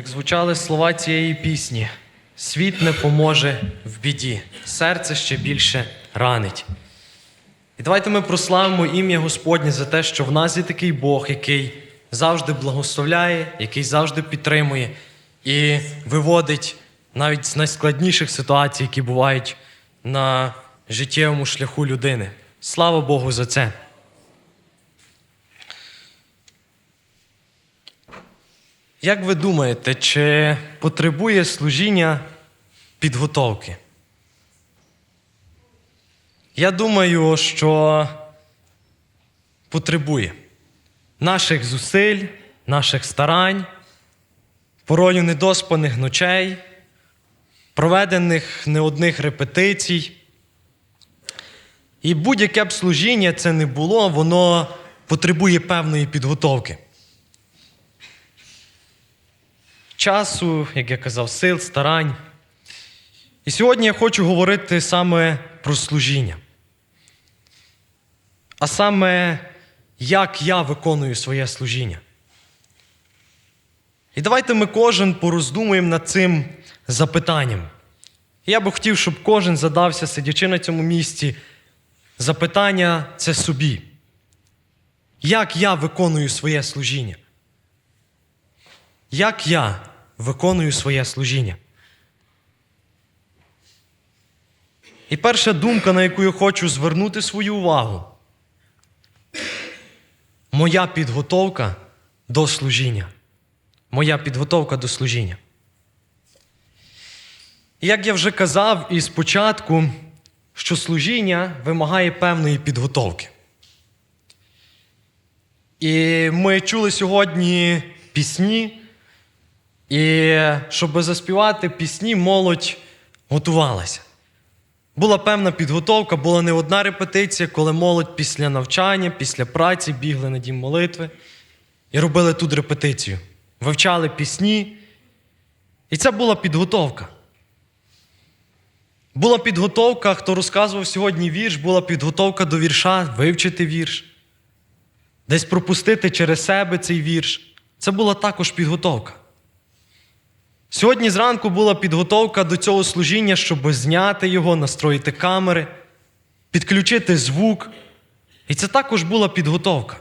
Як звучали слова цієї пісні, світ не поможе в біді, серце ще більше ранить. І давайте ми прославимо ім'я Господнє за те, що в нас є такий Бог, який завжди благословляє, який завжди підтримує і виводить навіть з найскладніших ситуацій, які бувають на життєвому шляху людини. Слава Богу за це. Як ви думаєте, чи потребує служіння підготовки? Я думаю, що потребує наших зусиль, наших старань, порою недоспаних ночей, проведених не одних репетицій. І будь-яке б служіння це не було, воно потребує певної підготовки. Часу, як я казав, сил, старань. І сьогодні я хочу говорити саме про служіння. А саме, як я виконую своє служіння. І давайте ми кожен пороздумуємо над цим запитанням. Я би хотів, щоб кожен задався, сидячи на цьому місці, запитання це собі. Як я виконую своє служіння? Як я виконую своє служіння? І перша думка, на яку я хочу звернути свою увагу, моя підготовка до служіння. Моя підготовка до служіння. Як я вже казав і спочатку, що служіння вимагає певної підготовки. І ми чули сьогодні пісні, і щоб заспівати пісні, молодь готувалася. Була певна підготовка, була не одна репетиція, коли молодь після навчання, після праці бігли на дім молитви і робили тут репетицію. Вивчали пісні. І це була підготовка. Була підготовка, хто розказував сьогодні вірш, була підготовка до вірша, вивчити вірш, десь пропустити через себе цей вірш. Це була також підготовка. Сьогодні зранку була підготовка до цього служіння, щоб зняти його, настроїти камери, підключити звук. І це також була підготовка.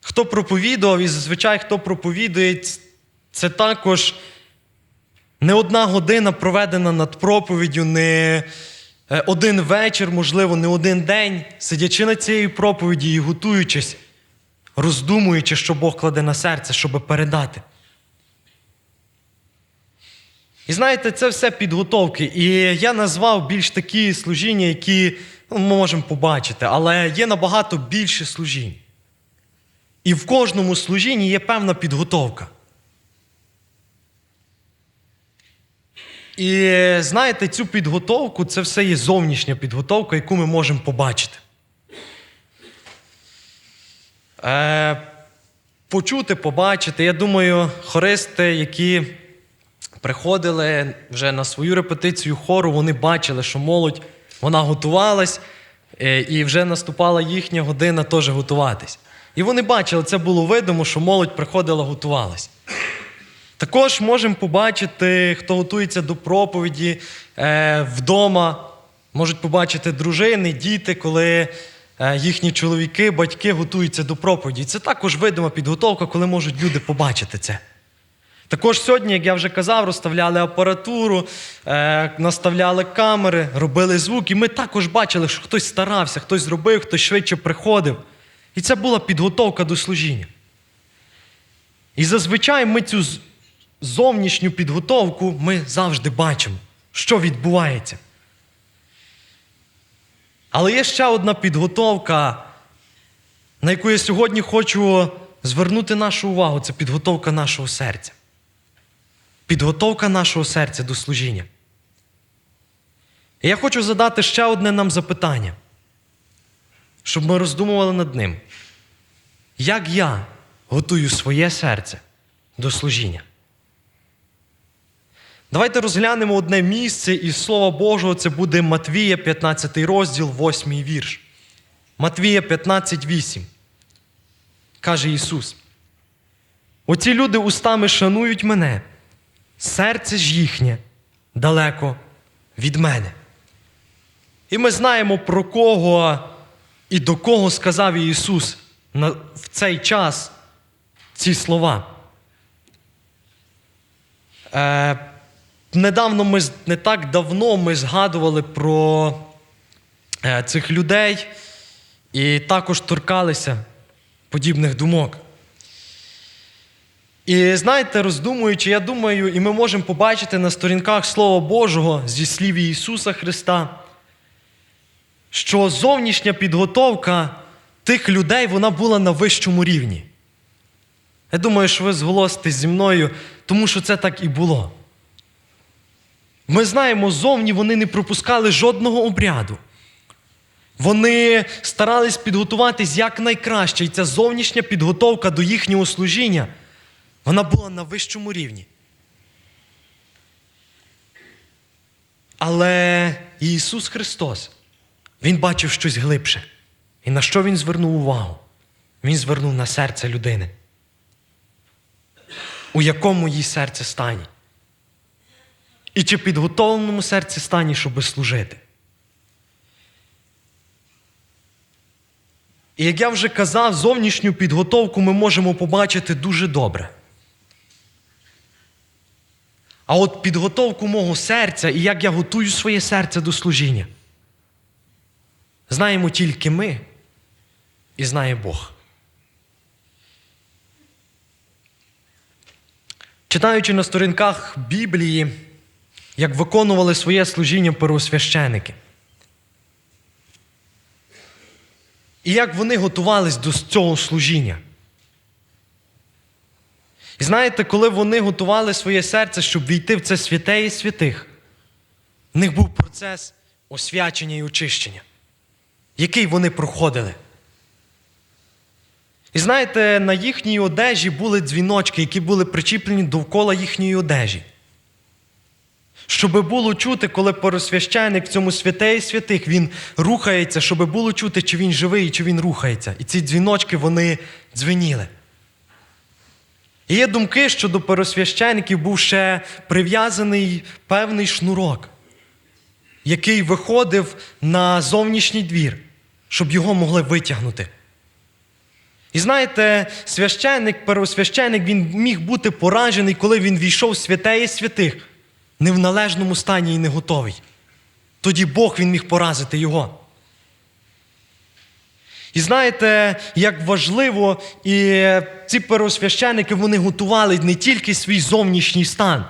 Хто проповідував, і зазвичай хто проповідує, це також не одна година проведена над проповіддю, не один вечір, можливо, не один день, сидячи на цієї проповіді і готуючись, роздумуючи, що Бог кладе на серце, щоб передати. І знаєте, це все підготовки. І я назвав більш такі служіння, які ну, ми можемо побачити, але є набагато більше служінь. І в кожному служінні є певна підготовка. І знаєте, цю підготовку це все є зовнішня підготовка, яку ми можемо побачити. Е, Почути, побачити. Я думаю, хористи, які приходили вже на свою репетицію хору, вони бачили, що молодь вона готувалась, е, і вже наступала їхня година теж готуватись. І вони бачили, це було видимо, що молодь приходила, готувалась. Також можемо побачити, хто готується до проповіді е, вдома, можуть побачити дружини, діти, коли е, їхні чоловіки, батьки готуються до проповіді. Це також видима підготовка, коли можуть люди побачити це. Також сьогодні, як я вже казав, розставляли апаратуру, е, наставляли камери, робили звук, і ми також бачили, що хтось старався, хтось зробив, хтось швидше приходив. І це була підготовка до служіння. І зазвичай ми цю зовнішню підготовку ми завжди бачимо, що відбувається. Але є ще одна підготовка, на яку я сьогодні хочу звернути нашу увагу це підготовка нашого серця. Підготовка нашого серця до служіння. І я хочу задати ще одне нам запитання, щоб ми роздумували над ним. Як я готую своє серце до служіння? Давайте розглянемо одне місце із Слова Божого, це буде Матвія, 15 розділ, 8 вірш. Матвія 15, 8. Каже Ісус. Оці люди устами шанують мене, серце ж їхнє далеко від мене. І ми знаємо, про кого і до кого сказав Ісус в цей час ці слова. Е, недавно ми, не так давно ми згадували про е, цих людей і також торкалися подібних думок. І знаєте, роздумуючи, я думаю, і ми можемо побачити на сторінках Слова Божого зі слів Ісуса Христа, що зовнішня підготовка тих людей вона була на вищому рівні. Я думаю, що ви зголоситесь зі мною, тому що це так і було. Ми знаємо, зовні вони не пропускали жодного обряду. Вони старались підготуватись якнайкраще, і ця зовнішня підготовка до їхнього служіння, вона була на вищому рівні. Але Ісус Христос, Він бачив щось глибше. І на що Він звернув увагу? Він звернув на серце людини. У якому її серце стані? І чи підготовленому серці стані, щоби служити? І як я вже казав, зовнішню підготовку ми можемо побачити дуже добре. А от підготовку мого серця і як я готую своє серце до служіння, знаємо тільки ми і знає Бог. Читаючи на сторінках Біблії, як виконували своє служіння первосвященики. І як вони готувались до цього служіння. І знаєте, коли вони готували своє серце, щоб війти в це святе і святих, в них був процес освячення і очищення, який вони проходили. І знаєте, на їхній одежі були дзвіночки, які були причіплені довкола їхньої одежі. Щоби було чути, коли поросвященник в цьому святе і святих він рухається, щоб було чути, чи він живий, чи він рухається. І ці дзвіночки вони дзвеніли. І є думки, що до пересвящеників був ще прив'язаний певний шнурок, який виходив на зовнішній двір, щоб його могли витягнути. І знаєте, священник, первосвященник, він міг бути поражений, коли він війшов в святе і святих, не в належному стані і не готовий. Тоді Бог він міг поразити його. І знаєте, як важливо, і ці первосвященники вони готували не тільки свій зовнішній стан.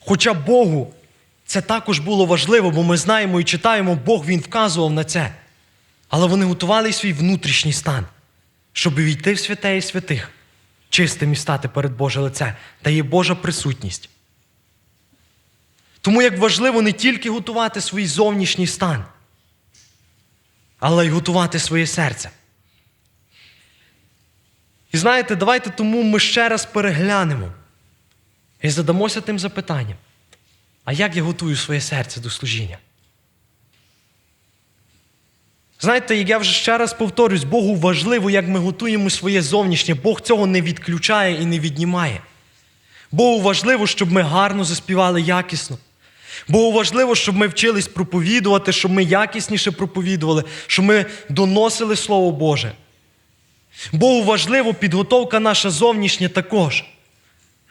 Хоча Богу це також було важливо, бо ми знаємо і читаємо, Бог Він вказував на це. Але вони готували свій внутрішній стан, щоб війти в святе і святих, чистим і стати перед Боже лице, та є Божа присутність. Тому як важливо не тільки готувати свій зовнішній стан, але й готувати своє серце. І знаєте, давайте тому ми ще раз переглянемо і задамося тим запитанням. А як я готую своє серце до служіння? Знаєте, як я вже ще раз повторюсь, Богу важливо, як ми готуємо своє зовнішнє. Бог цього не відключає і не віднімає. Богу важливо, щоб ми гарно заспівали якісно. Богу важливо, щоб ми вчились проповідувати, щоб ми якісніше проповідували, щоб ми доносили Слово Боже. Богу важливо підготовка наша зовнішня також.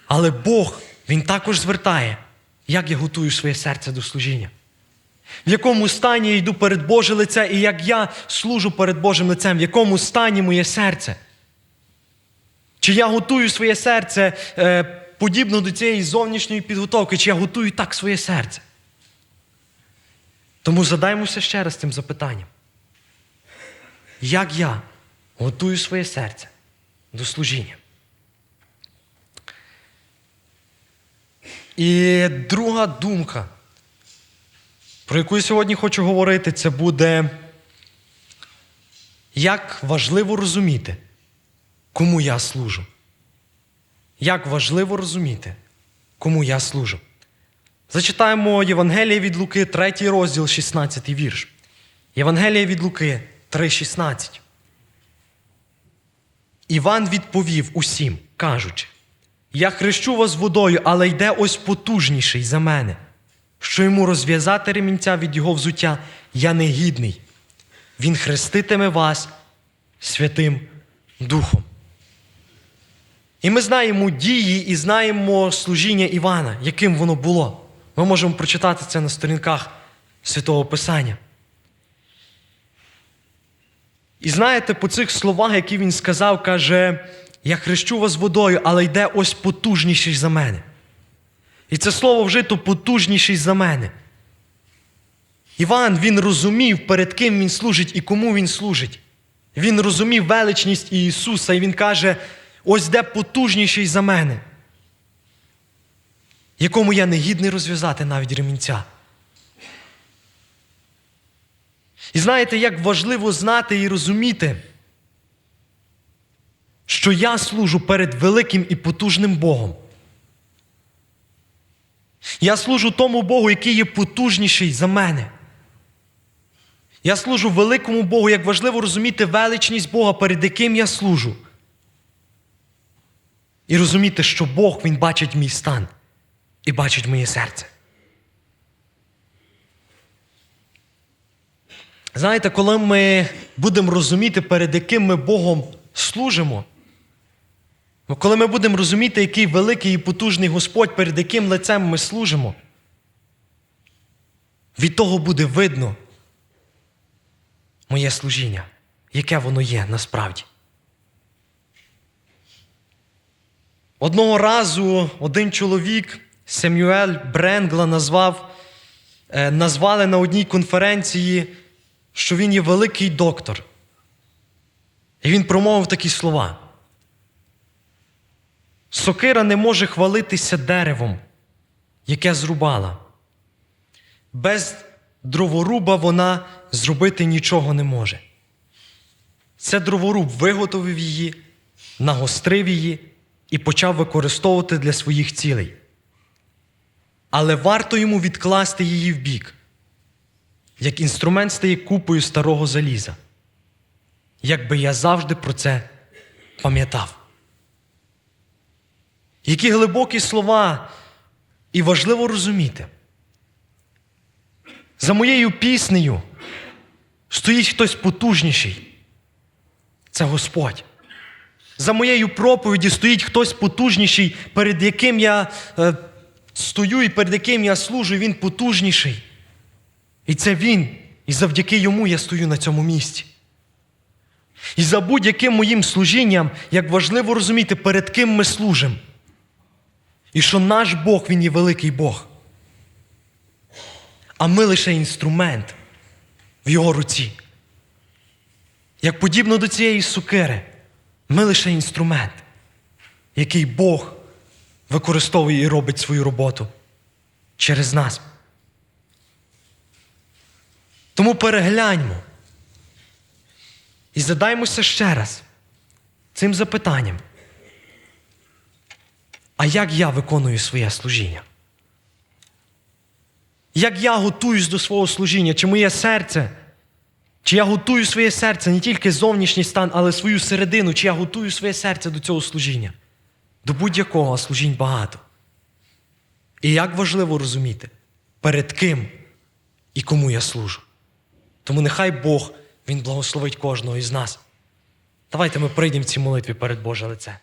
Але Бог, Він також звертає, як я готую своє серце до служіння. В якому стані я йду перед Боже лице і як я служу перед Божим лицем, в якому стані моє серце? Чи я готую своє серце е, подібно до цієї зовнішньої підготовки, чи я готую так своє серце? Тому задаймося ще раз цим запитанням. Як я готую своє серце до служіння? І друга думка, про яку я сьогодні хочу говорити, це буде, як важливо розуміти, кому я служу. Як важливо розуміти, кому я служу. Зачитаємо Євангеліє від Луки, 3 розділ, 16 вірш. Євангеліє від Луки 3,16. Іван відповів усім, кажучи: Я хрещу вас водою, але йде ось потужніший за мене, що йому розв'язати ремінця від його взуття, я не гідний. Він хреститиме вас Святим Духом. І ми знаємо дії і знаємо служіння Івана, яким воно було. Ми можемо прочитати це на сторінках Святого Писання. І знаєте, по цих словах, які він сказав, каже: Я хрещу вас водою, але йде ось потужніший за мене. І це слово вжито потужніший за мене. Іван він розумів, перед ким він служить і кому він служить. Він розумів величність Ісуса, і Він каже: ось де потужніший за мене, якому я не гідний розв'язати навіть ремінця. І знаєте, як важливо знати і розуміти, що я служу перед великим і потужним Богом. Я служу тому Богу, який є потужніший за мене. Я служу великому Богу, як важливо розуміти величність Бога, перед яким я служу. І розуміти, що Бог Він бачить мій стан і бачить моє серце. Знаєте, коли ми будемо розуміти, перед яким ми Богом служимо, коли ми будемо розуміти, який великий і потужний Господь, перед яким лицем ми служимо, від того буде видно моє служіння, яке воно є насправді. Одного разу один чоловік, Семюель Бренгла, назвав, е, назвали на одній конференції, що він є великий доктор. І він промовив такі слова. Сокира не може хвалитися деревом, яке зрубала. Без дроворуба вона зробити нічого не може. Це дроворуб виготовив її, нагострив її і почав використовувати для своїх цілей. Але варто йому відкласти її в бік, як інструмент стає купою старого заліза. Якби я завжди про це пам'ятав. Які глибокі слова, і важливо розуміти. За моєю піснею стоїть хтось потужніший. Це Господь. За моєю проповіді стоїть хтось потужніший, перед яким я е, стою і перед яким я служу, він потужніший. І це він. І завдяки йому я стою на цьому місці. І за будь-яким моїм служінням, як важливо розуміти, перед ким ми служимо. І що наш Бог, Він є великий Бог. А ми лише інструмент в його руці. Як подібно до цієї сукири, ми лише інструмент, який Бог використовує і робить свою роботу через нас. Тому перегляньмо і задаймося ще раз цим запитанням. А як я виконую своє служіння? Як я готуюсь до свого служіння? Чи моє серце? Чи я готую своє серце не тільки зовнішній стан, але свою середину, чи я готую своє серце до цього служіння? До будь-якого служінь багато. І як важливо розуміти, перед ким і кому я служу. Тому нехай Бог Він благословить кожного із нас. Давайте ми прийдемо в цій молитві перед Боже лице.